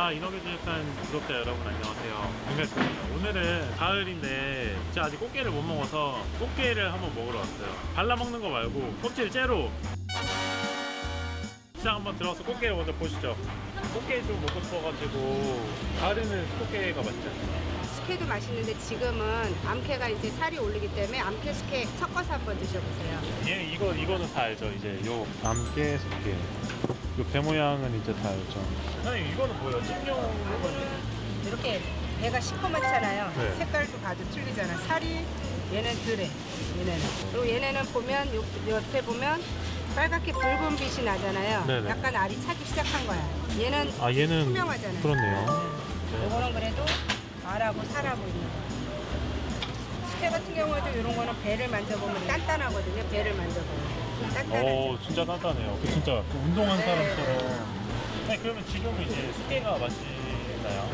자 인어교주kan 구독자 여러분. 안녕하세요. 반갑습니다. 오늘은 가을인데 제가 아직 꽃게를 못 먹어서 꽃게를 한번 먹으러 왔어요. 발라 먹는 거 말고 껍질 째로 시장 한번 들어가서 꽃게를 먼저 보시죠 꽃게 좀 먹고 싶어가지고 가을에는 꽃게가 맛있잖아요 숙회도 맛있는데 지금은 암캐가 이제 살이 오르기 때문에 암캐 숙회 섞어서 한번 드셔보세요. 얘 이거 이거는 다 알죠 이제 요 암깨 숙깨 요배 모양은 이제 다 알죠 아니 이거는 뭐예요 찜용 이렇게 배가 시커멓잖아요. 네. 색깔도 봐도 틀리잖아. 살이 얘는 덜해. 얘네는. 그리고 얘네는 보면 요, 옆에 보면 빨갛게 붉은 빛이 나잖아요. 네네. 약간 알이 차기 시작한 거야. 얘는 아 얘는 투명하잖아요. 그렇네요 요거는 그래도 알하고 살하고 있는 거. 숙회 같은 경우에도 이런 거는 배를 만져보면 단단하거든요. 배를 만져보면. 단단하죠. 오 진짜 단단해요 그 진짜 그 운동한 네. 사람처럼 아니 그러면 지금은 이제 숙깨가 맛있나요?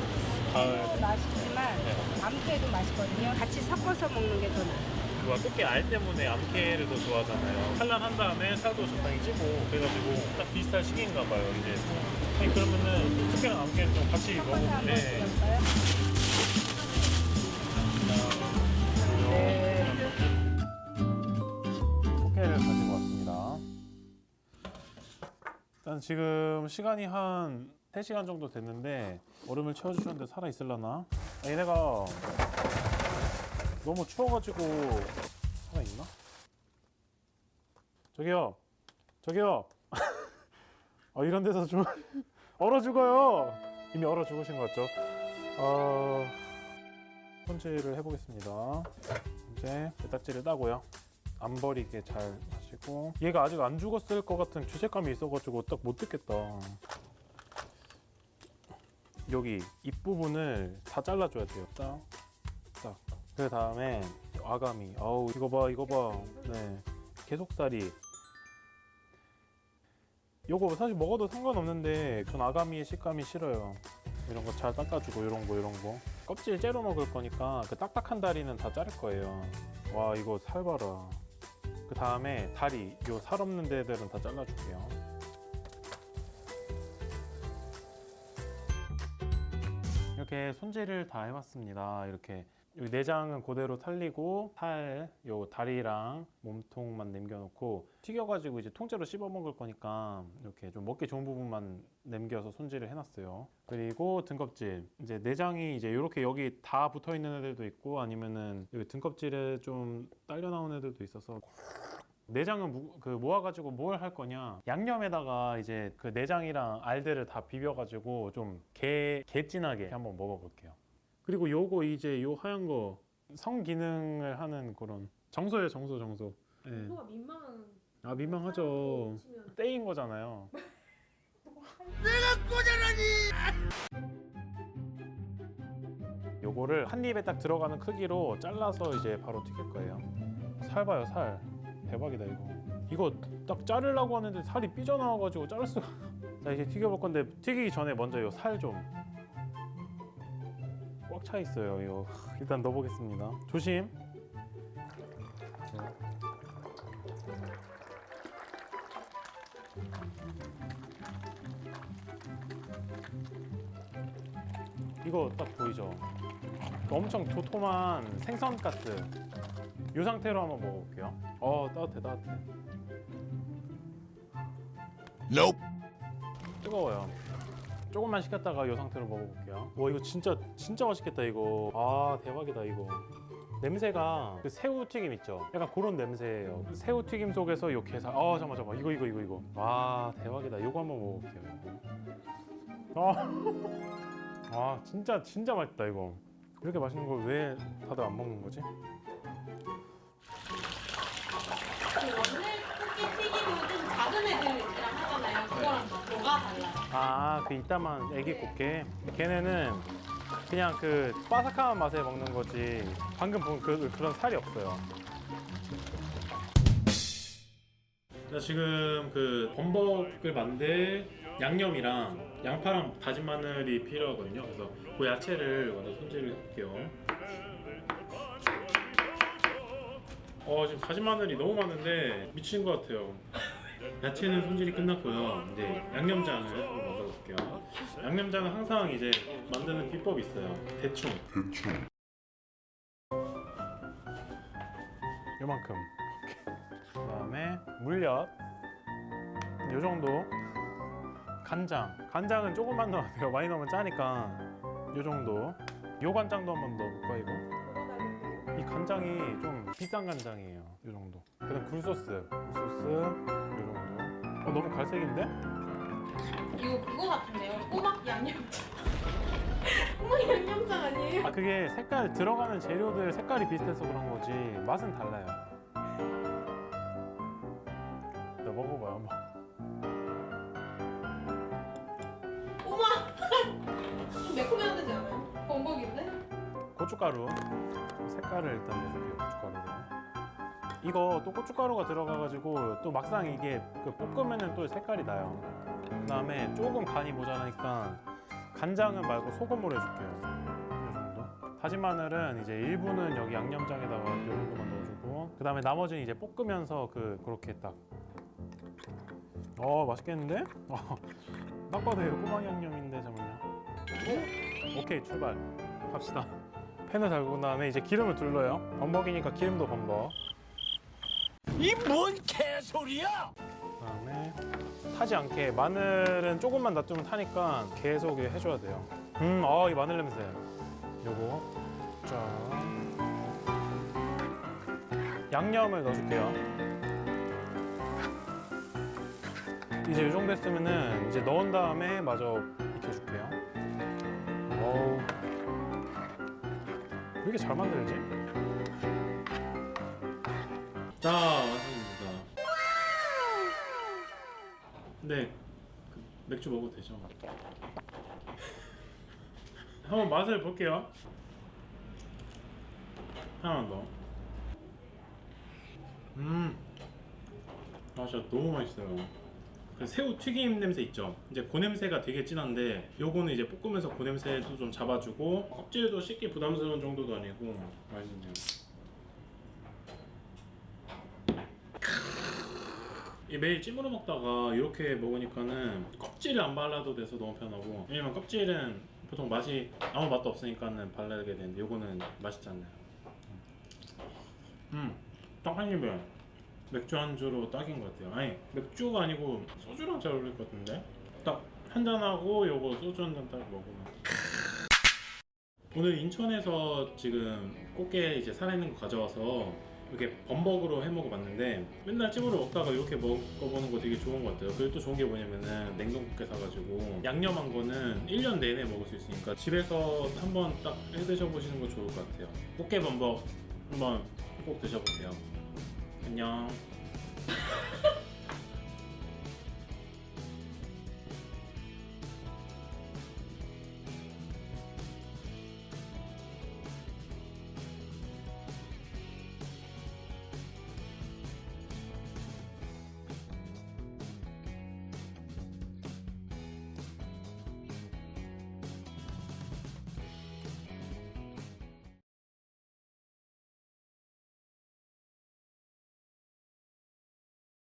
가을 도 맛있지만 네. 암캐도 맛있거든요. 같이 섞어서 먹는 게 더 나아요. 그와 꽃게 알 때문에 암캐를 더 좋아하잖아요. 산란한 다음에 살도 적당히 찌고 그래가지고 딱 비슷한 시기인가 봐요 이제. 아니 그러면은 숙게랑 암캐를 좀 같이 먹으면 네. 드릴까요? 네. 꽃게를 가지고 왔습니다. 일단 지금 시간이 한 3시간 정도 됐는데 얼음을 채워주셨는데 살아있을라나? 아, 얘네가 너무 추워가지고 살아있나? 저기요. 저기요. 아, 이런 데서 좀 얼어 죽어요. 이미 얼어 죽으신 것 같죠? 어... 손질을 해보겠습니다. 이제 배딱지를 따고요. 안 버리게 잘 하시고. 얘가 아직 안 죽었을 것 같은 죄책감이 있어가지고 딱 못 듣겠다. 여기 입부분을 다 잘라줘야 돼요. 딱딱 그 다음에 아가미 아우 이거 봐 이거 봐 네. 계속살이. 요거 사실 먹어도 상관없는데 전 아가미의 식감이 싫어요. 이런 거 잘 닦아주고 이런 거 이런 거. 껍질 째로 먹을 거니까 그 딱딱한 다리는 다 자를 거예요. 와 이거 살 봐라. 그 다음에 다리 요 살 없는 데들은 다 잘라줄게요. 이렇게 손질을 다 해봤습니다. 이렇게 여기 내장은 그대로 살리고 살, 요 다리랑 몸통만 남겨놓고 튀겨가지고 이제 통째로 씹어 먹을 거니까 이렇게 좀 먹기 좋은 부분만 남겨서 손질을 해놨어요. 그리고 등껍질 이제 내장이 이제 이렇게 여기 다 붙어 있는 애들도 있고 아니면은 여기 등껍질에 좀 딸려 나온 애들도 있어서 내장은 무- 그 모아가지고 뭘 할 거냐 양념에다가 이제 그 내장이랑 알들을 다 비벼가지고 좀개 개진하게 한번 먹어볼게요. 그리고 요거 이제 요 하얀 거 성기능을 하는 그런 정소예요 정소 정소. 예. 정도가 민망한 아 민망하죠. 치면 떼인 거잖아요. 요거를 한 입에 딱 들어가는 크기로 잘라서 이제 바로 튀길 거예요. 살 봐요 살. 대박이다 이거. 이거 딱 자르려고 하는데 살이 삐져나와가지고 자를 수가. 자 이제 튀겨볼 건데 튀기기 전에 먼저 요 살 좀. 꽉차 있어요 이거. 하, 일단 넣어보겠습니다. 조심. 이거 딱 보이죠? 엄청 도톰한 생선 가스 이 상태로 한번 먹어볼게요 어 따뜻해 따뜻해 뜨거워요 조금만 식혔다가 이 상태로 먹어볼게요. 와 이거 진짜 진짜 맛있겠다 이거. 아 대박이다 이거. 냄새가 그 새우 튀김 있죠? 약간 그런 냄새예요. 새우 튀김 속에서 요 게살 아 잠깐만 잠깐만. 이거 이거 이거 이거. 와 대박이다. 이거 한번 먹어볼게요. 아. 아 진짜 진짜 맛있다 이거. 이렇게 맛있는 걸 왜 다들 안 먹는 거지? 그 원래 꽃게 튀김은 좀 작은 애들이랑 하잖아요. 그거랑 뭐- 뭐가 달라요? 아 그 이따만 애기 꽃게. 걔네는 그냥 그 바삭한 맛에 먹는 거지. 방금 본 그, 그런 살이 없어요. 자 지금 그 범벅을 만들 양념이랑 양파랑 다진 마늘이 필요하거든요. 그래서 그 야채를 먼저 손질을 해볼게요. 어 지금 다진 마늘이 너무 많은데 미친 것 같아요 야채는 손질이 끝났고요 이제 양념장을 한번 들어 볼게요. 양념장은 항상 이제 만드는 비법이 있어요. 대충. 요만큼. 오케이. 그다음에 물엿. 요 정도. 간장. 간장은 조금만 넣어도 돼요. 많이 넣으면 짜니까. 요 정도. 요 간장도 한번 넣어볼까 이거? 이 간장이 좀 비싼 간장이에요. 요 정도. 그다음 굴소스. 굴소스. 어 너무 갈색인데? 이거 그거 같은데요? 꼬막 양념장. 꼬막 양념장 아니에요? 아 그게 색깔 들어가는 재료들 색깔이 비슷해서 그런 거지 맛은 달라요. 나 먹어봐요 한번. 꼬막. 좀 매콤해야 되지 않아요? 범벅인데? 고춧가루 색깔을 일단 내줄게요 고춧가루로. 이거 또 고춧가루가 들어가가지고 또 막상 이게 그 볶으면은 또 색깔이 나요. 그 다음에 조금 간이 모자라니까 간장은 말고 소금으로 해줄게요. 이 정도. 다진 마늘은 이제 일부는 여기 양념장에다가 이 정도만 넣어주고 그 다음에 나머지는 이제 볶으면서 그 그렇게 딱. 어 맛있겠는데? 어, 딱 봐도 이거 꼬막 양념인데. 오, 오케이 출발. 갑시다. 팬을 달고 다음에 이제 기름을 둘러요. 범벅이니까 기름도 범벅. 이 뭔 개소리야! 그다음에 타지 않게 마늘은 조금만 놔두면 타니까 계속 해줘야 돼요. 음, 아, 이 마늘 냄새. 요거 자 양념을 넣어줄게요. 이제 이 정도 했으면은 이제 넣은 다음에 마저 익혀줄게요. 어우, 왜 이렇게 잘 만들지? 자, 완성입니다. 네, 그 맥주 먹어도 되죠? 한번 맛을 볼게요. 하나만 더. 음, 아 진짜 너무 맛있어요. 그 새우 튀김 냄새 있죠? 이제 그 냄새가 되게 진한데 요거는 이제 볶으면서 그 냄새도 좀 잡아주고 껍질도 씻기 부담스러운 정도도 아니고 맛있네요. 매일 찜으로 먹다가 이렇게 먹으니까는 껍질을 안 발라도 돼서 너무 편하고 왜냐면 껍질은 보통 맛이 아무 맛도 없으니까는 발라게 되는데 요거는 맛있잖아요? 음 딱 한 입에 맥주 안주로 딱인 것 같아요. 아니 맥주가 아니고 소주랑 잘 어울릴 것 같은데? 딱 한 잔하고 요거 소주 한 잔 딱 먹으면. 오늘 인천에서 지금 꽃게 이제 살아있는 거 가져와서 이렇게 범벅으로 해 먹어봤는데 맨날 찜으로 먹다가 이렇게 먹어보는 거 되게 좋은 것 같아요. 그리고 또 좋은 게 뭐냐면은 냉동국에 사가지고 양념한 거는 1년 내내 먹을 수 있으니까 집에서 한번 딱 해 드셔보시는 거 좋을 것 같아요. 꽃게 범벅 한번 꼭 드셔보세요. 안녕.